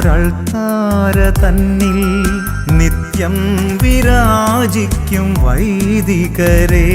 ഒരൾത്താര തന്നിൽ നിത്യം വിരാജിക്കും വൈദികരെ.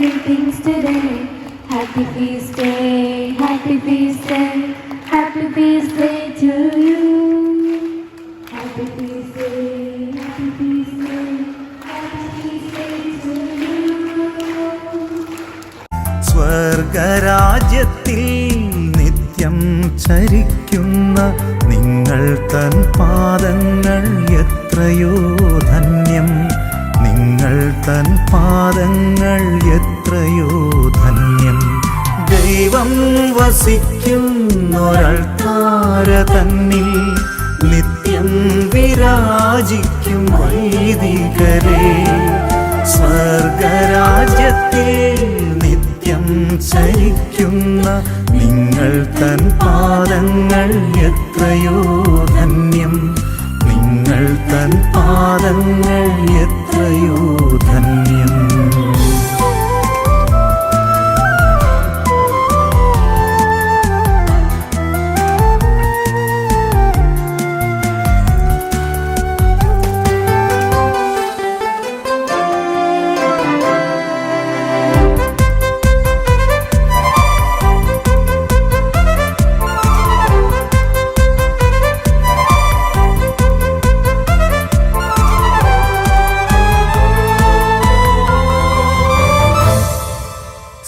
Sing things today. Happy feast day, happy feast day, happy feast day to you. Happy feast day, happy happy. സ്വർഗരാജ്യത്തിൽ നിത്യം ചരിക്കുന്ന നിങ്ങൾ തൻ പാദങ്ങൾ എത്രയോ ധന്യം വസിക്കുന്നൊരൾത്താര തന്നിൽ നിത്യം വിരാജിക്കും വൈദികരേ. സ്വർഗരാജ്യത്തിൽ നിത്യം ചരിക്കുന്ന നിങ്ങൾ തൻ പാദങ്ങൾ എത്രയോ ധന്യം. നിങ്ങൾ തൻ പാദങ്ങൾ എത്രയോ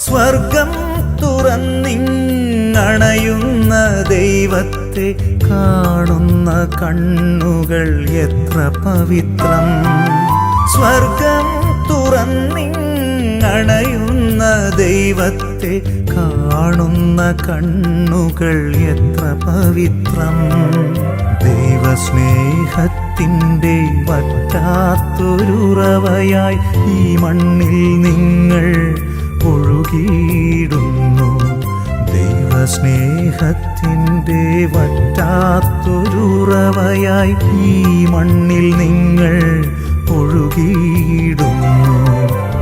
സ്വർഗം തുറന്നിങ്ങണയുന്ന ദൈവത്തെ കാണുന്ന കണ്ണുകൾ എത്ര പവിത്രം. സ്വർഗം തുറന്നിങ്ങണയുന്ന ദൈവത്തെ കാണുന്ന കണ്ണുകൾ എത്ര പവിത്രം. ദൈവസ്നേഹത്തിന്റെ വറ്റാത്തൊരുറവയായി ഈ മണ്ണിൽ നിങ്ങൾ ഒഴുകിയിടുന്നു ദൈവസ്നേഹത്തിന്റെ വറ്റാത്തൊരുറവയായി ഈ മണ്ണിൽ നിങ്ങൾ ഒഴുകിയിടുന്നു.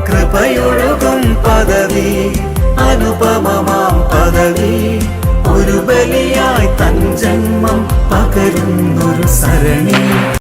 കൃപയൊഴുകും പദവി അനുപമമാം പദവി. ഒരു ബലിയായി തൻ ജന്മം പകരുന്നൊരു സരണി.